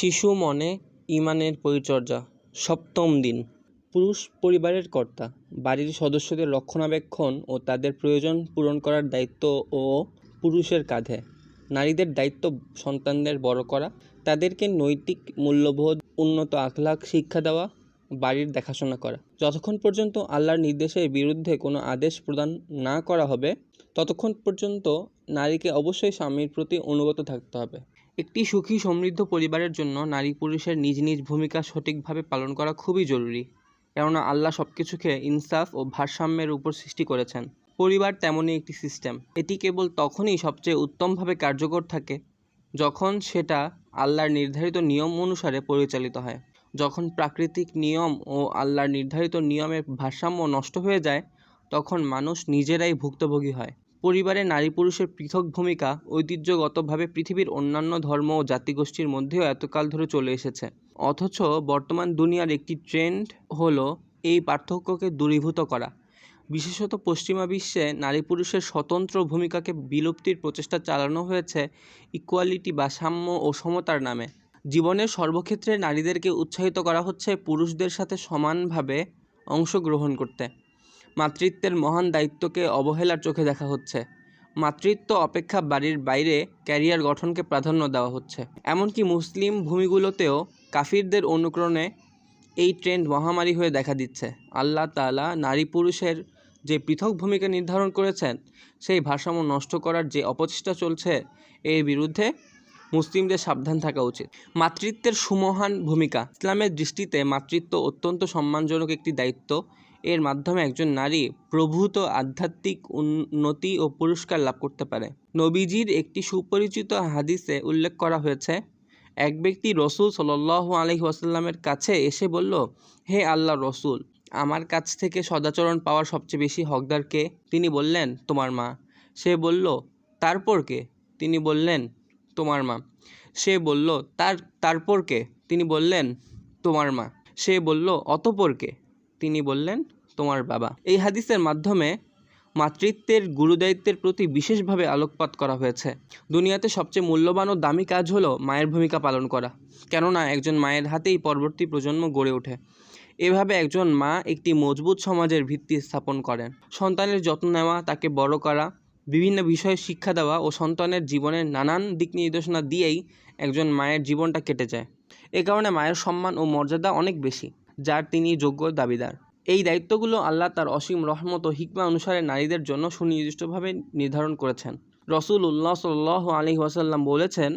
শিশু মনে ঈমানের পরিচর্যা, সপ্তম দিন। পুরুষ পরিবারের কর্তা, বাড়ির সদস্যদের রক্ষণাবেক্ষণ ও তাদের প্রয়োজন পূরণ করার দায়িত্ব ও পুরুষের কাঁধে। নারীদের দায়িত্ব সন্তানদের বড় করা, তাদেরকে নৈতিক মূল্যবোধ, উন্নত আখলাক শিক্ষা দেওয়া, বাড়ির দেখাশোনা করা। যতক্ষণ পর্যন্ত আল্লাহর নির্দেশের বিরুদ্ধে কোনো আদেশ প্রদান না করা হবে, ততক্ষণ পর্যন্ত নারীকে অবশ্যই স্বামীর প্রতি অনুগত থাকতে হবে। একটি সুখী সমৃদ্ধ পরিবারের জন্য নারী পুরুষের নিজ নিজ ভূমিকা সঠিকভাবে পালন করা খুবই জরুরি। কেননা আল্লাহ সব কিছুকে ইনসাফ ও ভারসাম্যের উপর সৃষ্টি করেছেন। পরিবার তেমনই একটি সিস্টেম। এটি কেবল তখনই সবচেয়ে উত্তমভাবে কার্যকর থাকে যখন সেটা আল্লাহর নির্ধারিত নিয়ম অনুসারে পরিচালিত হয়। যখন প্রাকৃতিক নিয়ম ও আল্লাহর নির্ধারিত নিয়মের ভারসাম্য নষ্ট হয়ে যায়, তখন মানুষ নিজেরাই ভুক্তভোগী হয়। পরিবারে নারী পুরুষের পৃথক ভূমিকা ঐতিহ্যগতভাবে পৃথিবীর অন্যান্য ধর্ম ও জাতিগোষ্ঠীর মধ্যেও এতকাল ধরে চলে এসেছে। অথচ বর্তমান দুনিয়ার একটি ট্রেন্ড হলো এই পার্থক্যকে দূরীভূত করা। বিশেষত পশ্চিমা বিশ্বে নারী পুরুষের স্বতন্ত্র ভূমিকাকে বিলুপ্তির প্রচেষ্টা চালানো হয়েছে ইকুয়ালিটি বা সাম্য ও সমতার নামে। জীবনের সর্বক্ষেত্রে নারীদেরকে উৎসাহিত করা হচ্ছে পুরুষদের সাথে সমানভাবে অংশগ্রহণ করতে। মাতৃত্বের মহান দায়িত্বকে অবহেলার চোখে দেখা হচ্ছে। মাতৃত্ব অপেক্ষা বাড়ির বাইরে ক্যারিয়ার গঠনকে প্রাধান্য দেওয়া হচ্ছে। এমনকি মুসলিম ভূমিগুলোতেও কাফিরদের অনুকরণে এই ট্রেন্ড মহামারী হয়ে দেখা দিচ্ছে। আল্লাহ তাআলা নারী পুরুষের যে পৃথক ভূমিকা নির্ধারণ করেছেন, সেই ভারসাম্য নষ্ট করার যে অপচেষ্টা চলছে, এর বিরুদ্ধে মুসলিমদের সাবধান থাকা উচিত। মাতৃত্বের সুমহান ভূমিকা। ইসলামের দৃষ্টিতে মাতৃত্ব অত্যন্ত সম্মানজনক একটি দায়িত্ব। এর মাধ্যমে একজন নারী প্রভূত আধ্যাত্মিক উন্নতি ও পুরস্কার লাভ করতে পারে। নবীজির একটি সুপরিচিত হাদিসে উল্লেখ করা হয়েছে, এক ব্যক্তি রসুল সাল্লাল্লাহু আলাইহি ওয়াসাল্লামের কাছে এসে বলল, হে আল্লাহ রসুল, আমার কাছ থেকে সদাচরণ পাওয়ার সবচেয়ে বেশি হকদার কে? তিনি বললেন, তোমার মা। সে বলল, তারপর কে? তিনি বললেন, তোমার মা। সে বলল, তার, তারপর কে? তিনি বললেন, তোমার মা। সে বলল, অতপর কে? তিনি বললেন, তোমার বাবা। এই হাদিসের মাধ্যমে মাতৃত্বের, গুরুদায়িত্বের প্রতি বিশেষভাবে আলোকপাত করা হয়েছে। দুনিয়াতে সবচেয়ে মূল্যবান ও দামি কাজ হলো মায়ের ভূমিকা পালন করা, কেননা একজন মায়ের হাতেই পরবর্তী প্রজন্ম গড়ে ওঠে। এভাবে একজন মা একটি মজবুত সমাজের ভিত্তি স্থাপন করেন। সন্তানের যত্ন নেওয়া, তাকে বড় করা, বিভিন্ন বিষয়ে শিক্ষা দেওয়া ও সন্তানের জীবনের নানান দিক নির্দেশনা দিয়েই একজন মায়ের জীবনটা কেটে যায়। এ কারণে মায়ের সম্মান ও মর্যাদা অনেক বেশি। যার তিনি যোগ্য দাবিদার। এই দায়িত্বগুলো আল্লাহ তার অসীম রহমত ও হিকমা অনুসারে নারীদের জন্য সুনির্দিষ্টভাবে নির্ধারণ করেছেন। রসুল উল্লাহ সাল আলী ওয়াসাল্লাম বলেছেন,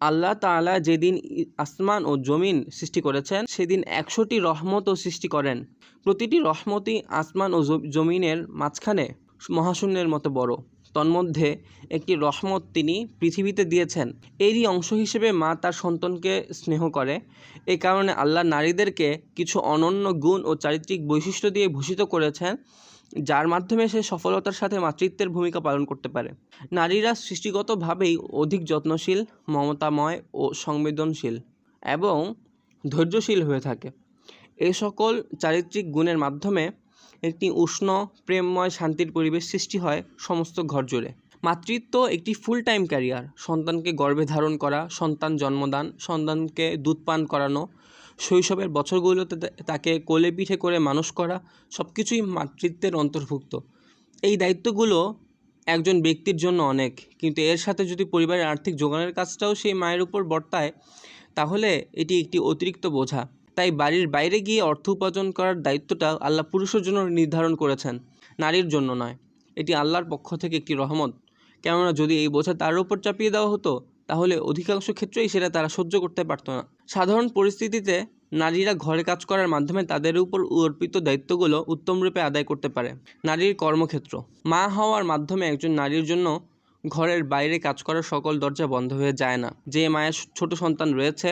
আল্লাহ তাআলা যেদিন আসমান ও জমিন সৃষ্টি করেছেন, সেদিন একশোটি রহমতও সৃষ্টি করেন। প্রতিটি রহমতই আসমান ও জমিনের মাঝখানে মহাশূন্যের মতো বড়। তন্মধ্যে একটি রহমত তিনি পৃথিবীতে দিয়েছেন। এরই অংশ হিসেবে মা তার সন্তানকে স্নেহ করে। এ কারণে আল্লাহ নারীদেরকে কিছু অনন্য গুণ ও চারিত্রিক বৈশিষ্ট্য দিয়ে ভূষিত করেছেন, যার মাধ্যমে সে সফলতার সাথে মাতৃত্বের ভূমিকা পালন করতে পারে। নারীরা সৃষ্টিগতভাবেই অধিক যত্নশীল, মমতাময় ও সংবেদনশীল এবং ধৈর্যশীল হয়ে থাকে। এ সকল চারিত্রিক গুণের মাধ্যমে একটি উষ্ণ প্রেমময় শান্তির পরিবেশ সৃষ্টি হয় সমস্ত ঘর জুড়ে। মাতৃত্ব একটি ফুল টাইম ক্যারিয়ার সন্তানকে গর্ভে ধারণ করা, সন্তান জন্মদান, সন্তানকে দুধ পান করানো, শৈশবের বছরগুলোতে তাকে কোলে পিঠে করে মানুষ করা সব কিছুই মাতৃত্বের অন্তর্ভুক্ত। এই দায়িত্বগুলো একজন ব্যক্তির জন্য অনেক, কিন্তু এর সাথে যদি পরিবারের আর্থিক যোগানের কাজটাও সেই মায়ের উপর বর্তায়, তাহলে এটি একটি অতিরিক্ত বোঝা। তাই বাড়ির বাইরে গিয়ে অর্থ উপার্জন করার দায়িত্বটা আল্লাহ পুরুষের জন্য নির্ধারণ করেছেন, নারীর জন্য নয়। এটি আল্লাহর পক্ষ থেকে একটি রহমত। কেননা যদি এই বোঝা তার উপর চাপিয়ে দেওয়া হতো, তাহলে অধিকাংশ ক্ষেত্রেই সেটা তারা সহ্য করতে পারতো না। সাধারণ পরিস্থিতিতে নারীরা ঘরে কাজ করার মাধ্যমে তাদের উপর অর্পিত দায়িত্বগুলো উত্তমরূপে আদায় করতে পারে। নারীর কর্মক্ষেত্র। মা হওয়ার মাধ্যমে একজন নারীর জন্য ঘরের বাইরে কাজ করার সকল দরজা বন্ধ হয়ে যায় না। যে মায়ের ছোট সন্তান রয়েছে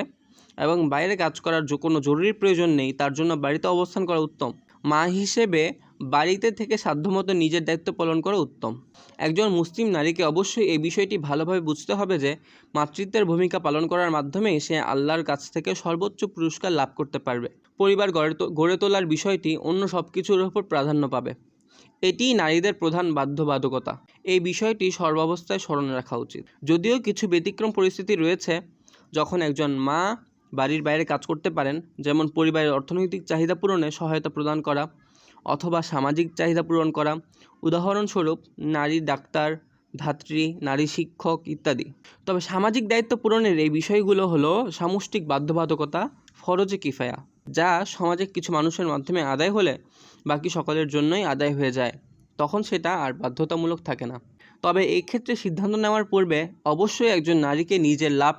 এবং বাইরে কাজ করার যে কোনো জরুরি প্রয়োজন নেই, তার জন্য বাড়িতে অবস্থান করা উত্তম। মা হিসেবে বাড়িতে থেকে সাধ্যমতো নিজের দায়িত্ব পালন করা উত্তম। একজন মুসলিম নারীকে অবশ্যই এই বিষয়টি ভালোভাবে বুঝতে হবে যে, মাতৃত্বের ভূমিকা পালন করার মাধ্যমেই সে আল্লাহর কাছ থেকে সর্বোচ্চ পুরস্কার লাভ করতে পারবে। পরিবার গড়ে তোলার বিষয়টি অন্য সব কিছুর উপর প্রাধান্য পাবে। এটিই নারীদের প্রধান বাধ্যবাধকতা। এই বিষয়টি সর্বাবস্থায় স্মরণে রাখা উচিত। যদিও কিছু ব্যতিক্রম পরিস্থিতি রয়েছে, যখন একজন মা বাড়ির বাইরে কাজ করতে পারেন, যেমন পরিবারের অর্থনৈতিক চাহিদা পূরণে সহায়তা প্রদান করা অথবা সামাজিক চাহিদা পূরণ করা। উদাহরণস্বরূপ, নারী ডাক্তার, ধাত্রী, নারী শিক্ষক ইত্যাদি। তবে সামাজিক দায়িত্ব পূরণের এই বিষয়গুলো হলো সামষ্টিক বাধ্যবাধকতা, ফরজে কিফায়া, যা সমাজে কিছু মানুষের মাধ্যমে আদায় হলে বাকি সকলের জন্যই আদায় হয়ে যায়। তখন সেটা আর বাধ্যতামূলক থাকে না। তবে এই ক্ষেত্রে সিদ্ধান্ত নেওয়ার পূর্বে অবশ্যই একজন নারীকে নিজের লাভ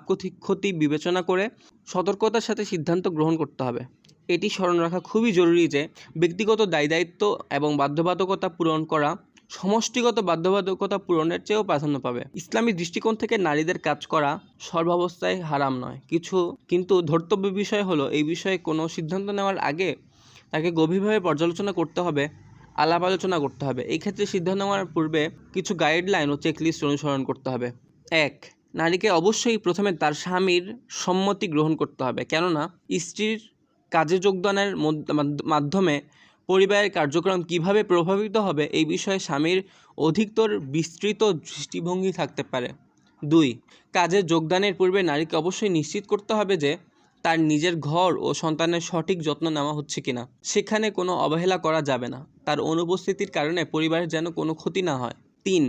ক্ষতি বিবেচনা করে সতর্কতার সাথে সিদ্ধান্ত গ্রহণ করতে হবে। এটি স্মরণ রাখা খুবই জরুরি যে ব্যক্তিগত দায় দায়িত্ব এবং বাধ্যবাধকতা পূরণ করা সমষ্টিগত বাধ্যবাধকতা পূরণের চেয়েও প্রাধান্য পাবে। ইসলামী দৃষ্টিকোণ থেকে নারীদের কাজ করা সর্বাবস্থায় হারাম নয়। কিছু, কিন্তু ধর্তব্য বিষয় হলো এই বিষয়ে কোনো সিদ্ধান্ত নেওয়ার আগে তাকে গভীরভাবে পর্যালোচনা করতে হবে আলাপ আলোচনা করতে হবে। এই ক্ষেত্রে সিদ্ধান্ত নেওয়ার পূর্বে কিছু গাইডলাইন ও চেকলিস্ট অনুসরণ করতে হবে। এক, নারীকে অবশ্যই প্রথমে তার স্বামীর সম্মতি গ্রহণ করতে হবে। কেননা, স্ত্রীর কাজে যোগদানের মধ্য- মাধ্যমে পরিবারের কার্যক্রম কীভাবে প্রভাবিত হবে এই বিষয়ে স্বামীর অধিকতর বিস্তৃত দৃষ্টিভঙ্গি থাকতে পারে। দুই, কাজে যোগদানের পূর্বে নারীকে অবশ্যই নিশ্চিত করতে হবে যে তার নিজের ঘর ও সন্তানের সঠিক যত্ন নেওয়া হচ্ছে কিনা। সেখানে কোনো অবহেলা করা যাবে না। তার অনুপস্থিতির কারণে পরিবারের যেন কোনো ক্ষতি না হয়। তিন,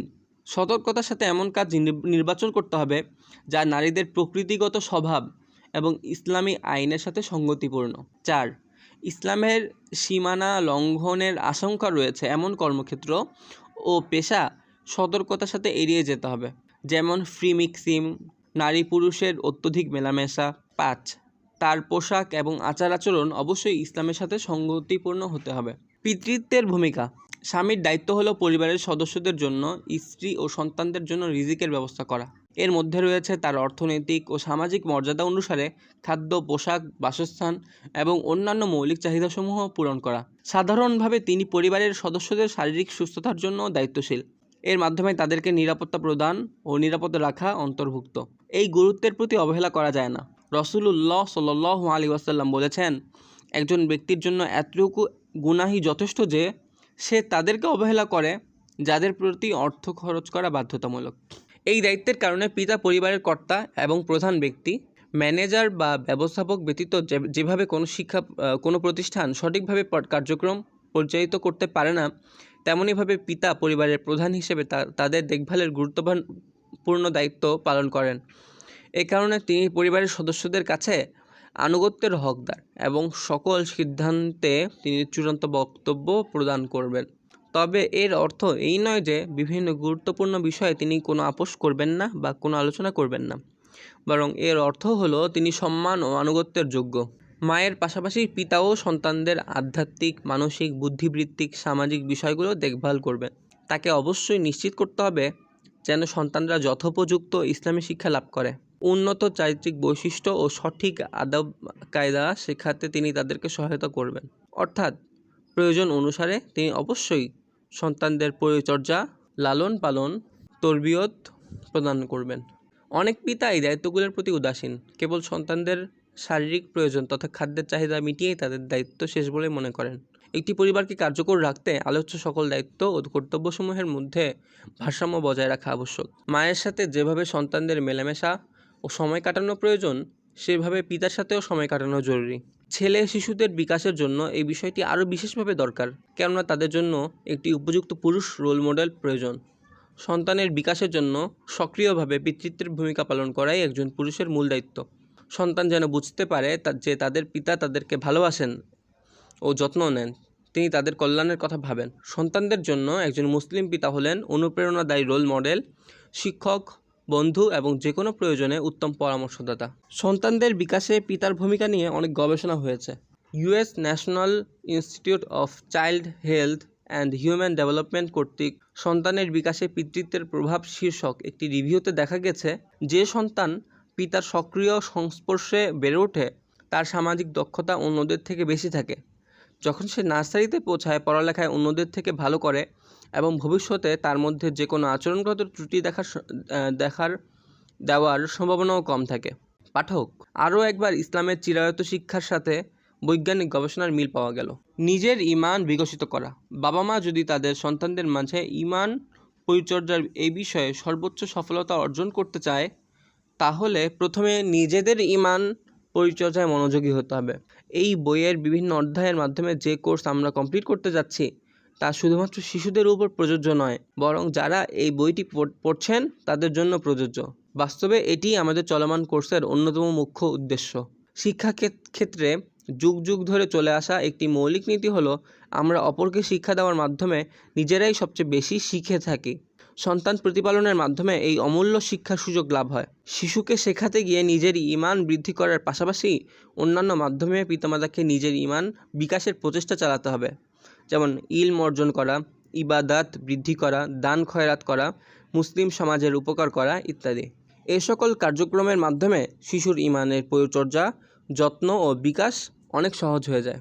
সতর্কতার সাথে এমন কাজ নির্বাচন করতে হবে যা নারীদের প্রকৃতিগত স্বভাব এবং ইসলামী আইনের সাথে সঙ্গতিপূর্ণ। চার, ইসলামের সীমানা লঙ্ঘনের আশঙ্কা রয়েছে এমন কর্মক্ষেত্র ও পেশা সতর্কতার সাথে এড়িয়ে যেতে হবে। যেমন ফ্রি মিক্সিং নারী পুরুষের অত্যধিক মেলামেশা। পাঁচ তার পোশাক এবং আচার আচরণ অবশ্যই ইসলামের সাথে সঙ্গতিপূর্ণ হতে হবে। পিতৃত্বের ভূমিকা। স্বামীর দায়িত্ব হলো পরিবারের সদস্যদের জন্য, স্ত্রী ও সন্তানদের জন্য রিজিকের ব্যবস্থা করা। এর মধ্যে রয়েছে তার অর্থনৈতিক ও সামাজিক মর্যাদা অনুসারে খাদ্য, পোশাক, বাসস্থান এবং অন্যান্য মৌলিক চাহিদাসমূহ পূরণ করা। সাধারণভাবে তিনি পরিবারের সদস্যদের শারীরিক সুস্থতার জন্য দায়িত্বশীল। এর মাধ্যমে তাদেরকে নিরাপত্তা প্রদান ও নিরাপদ রাখা অন্তর্ভুক্ত। এই গুরুত্বের প্রতি অবহেলা করা যায় না। রসুলুল্লাহ সাল আলী ওয়াসাল্লাম বলেছেন, একজন ব্যক্তির জন্য এতটুকু গুনাহি যথেষ্ট যে, সে তাদেরকে অবহেলা করে, যাদের প্রতি অর্থ খরচ করা বাধ্যতামূলক। এই দায়িত্বের কারণে পিতা পরিবারের কর্তা এবং প্রধান ব্যক্তি, ম্যানেজার বা ব্যবস্থাপক ব্যতীত যেভাবে কোনো শিক্ষা কোনো প্রতিষ্ঠান সঠিকভাবে কার্যক্রম পরিচালিত করতে পারে না তেমনইভাবে পিতা পরিবারের প্রধান হিসেবে তাদের দেখভালের গুরুত্বপূর্ণ দায়িত্ব পালন করেন। এ কারণে তিনি পরিবারের সদস্যদের কাছে আনুগত্যের হকদার এবং সকল সিদ্ধান্তে তিনি চূড়ান্ত বক্তব্য প্রদান করবেন। তবে এর অর্থ এই নয় যে বিভিন্ন গুরুত্বপূর্ণ বিষয়ে তিনি কোনো আপোষ করবেন না বা কোনো আলোচনা করবেন না। বরং এর অর্থ হলো তিনি সম্মান ও আনুগত্যের যোগ্য। মায়ের পাশাপাশি পিতাও সন্তানদের আধ্যাত্মিক, মানসিক, বুদ্ধিবৃত্তিক, সামাজিক বিষয়গুলো দেখভাল করবেন। তাকে অবশ্যই নিশ্চিত করতে হবে যেন সন্তানরা যথোপযুক্ত ইসলামী শিক্ষা লাভ করে। উন্নত চারিত্রিক বৈশিষ্ট্য ও সঠিক আদব কায়দা শেখাতে তিনি তাদেরকে সহায়তা করবেন। অর্থাৎ প্রয়োজন অনুসারে তিনি অবশ্যই সন্তানদের পরিচর্যা, লালন পালন, তরবিয়ত প্রদান করবেন। অনেক পিতা এই দায়িত্বগুলোর প্রতি উদাসীন। কেবল সন্তানদের শারীরিক প্রয়োজন তথা খাদ্যের চাহিদা মিটিয়েই তাদের দায়িত্ব শেষ বলে মনে করেন। একটি পরিবারকে কার্যকর রাখতে আলোচ্য সকল দায়িত্ব ও কর্তব্যসমূহের মধ্যে ভারসাম্য বজায় রাখা আবশ্যক। মায়ের সাথে যেভাবে সন্তানদের মেলামেশা ও সময় কাটানো প্রয়োজন, সেভাবে পিতার সাথেও সময় কাটানো জরুরি। ছেলে শিশুদের বিকাশের জন্য এই বিষয়টি আরও বিশেষভাবে দরকার, কেননা তাদের জন্য একটি উপযুক্ত পুরুষ রোল মডেল প্রয়োজন। সন্তানের বিকাশের জন্য সক্রিয়ভাবে পিতৃত্বের ভূমিকা পালন করাই একজন পুরুষের মূল দায়িত্ব। সন্তান যেন বুঝতে পারে যে তাদের পিতা তাদেরকে ভালোবাসেন ও যত্ন নেন, তিনি তাদের কল্যাণের কথা ভাবেন। সন্তানদের জন্য একজন মুসলিম পিতা হলেন অনুপ্রেরণাদায়ী রোল মডেল, শিক্ষক বন্ধু এবং যে কোনো প্রয়োজনে উত্তম পরামর্শদাতা। সন্তানদের বিকাশে পিতার ভূমিকা নিয়ে অনেক গবেষণা হয়েছে। US national institute of child health and human development কর্তৃক সন্তানের বিকাশে পিতৃত্বের প্রভাব শীর্ষক একটি রিভিউতে দেখা গেছে যে সন্তান পিতার সক্রিয় সংস্পর্শে বেড়ে ওঠে, তার সামাজিক দক্ষতা অন্যদের থেকে বেশি থাকে। যখন সে নার্সারিতে পৌঁছায়, পড়ালেখায় অন্যদের থেকে ভালো করে এবং ভবিষ্যতে তার মধ্যে যে কোনো আচরণগত ত্রুটি দেখার দেখার দেওয়ার সম্ভাবনাও কম থাকে। পাঠক, আরও একবার ইসলামের চিরায়ত শিক্ষার সাথে বৈজ্ঞানিক গবেষণার মিল পাওয়া গেল। নিজের ইমান বিকশিত করা। বাবা মা যদি তাদের সন্তানদের মাঝে ইমান পরিচর্যার এই বিষয়ে সর্বোচ্চ সফলতা অর্জন করতে চায়, তাহলে প্রথমে নিজেদের ইমান পরিচর্যায় মনোযোগী হতে হবে। এই বইয়ের বিভিন্ন অধ্যায়ের মাধ্যমে যে কোর্স আমরা কমপ্লিট করতে যাচ্ছি তা শুধুমাত্র শিশুদের উপর প্রযোজ্য নয়, বরং যারা এই বইটি পড়- পড়ছেন তাদের জন্য প্রযোজ্য। বাস্তবে এটি আমাদের চলমান কোর্সের অন্যতম মুখ্য উদ্দেশ্য। শিক্ষা ক্ষেত- ক্ষেত্রে যুগ যুগ ধরে চলে আসা একটি মৌলিক নীতি হলো, আমরা অপরকে শিক্ষা দেওয়ার মাধ্যমে নিজেরাই সবচেয়ে বেশি শিখে থাকি। সন্তান প্রতিপালনের মাধ্যমে এই অমূল্য শিক্ষার সুযোগ লাভ হয়। শিশুকে শেখাতে গিয়ে নিজের ইমান বৃদ্ধি করার পাশাপাশি অন্যান্য মাধ্যমে পিতামাতাকে নিজের ইমান বিকাশের প্রচেষ্টা চালাতে হবে। যেমন ইলম অর্জন করা, ইবাদাত বৃদ্ধি করা, দান খয়রাত করা, মুসলিম সমাজের উপকার করা ইত্যাদি। এ সকল কার্যক্রমের মাধ্যমে শিশুর ইমানের পরিচর্যা যত্ন ও বিকাশ অনেক সহজ হয়ে যায়।